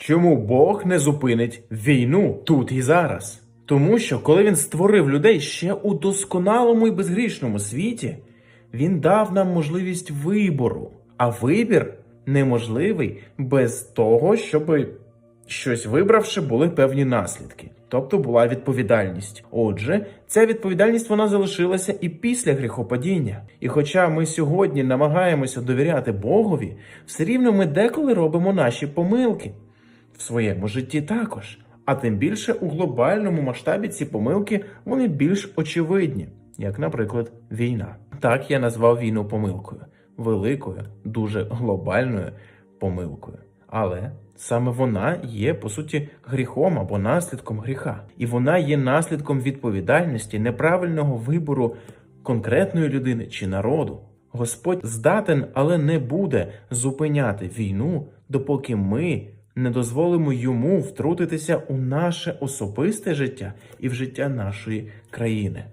Чому Бог не зупинить війну тут і зараз? Тому що коли він створив людей ще у досконалому і безгрішному світі, він дав нам можливість вибору. А вибір неможливий без того, щоб щось вибравши, були певні наслідки. Тобто була відповідальність. Отже, ця відповідальність вона залишилася і після гріхопадіння. І хоча ми сьогодні намагаємося довіряти Богові, все рівно ми деколи робимо наші помилки в своєму житті також. А тим більше у глобальному масштабі ці помилки вони більш очевидні, як, наприклад, війна. Так я назвав війну помилкою, великою, дуже глобальною помилкою. Але саме вона є по суті гріхом або наслідком гріха, і вона є наслідком відповідальності неправильного вибору конкретної людини чи народу. Господь здатен, але не буде зупиняти війну, допоки ми не дозволимо йому втрутитися у наше особисте життя і в життя нашої країни.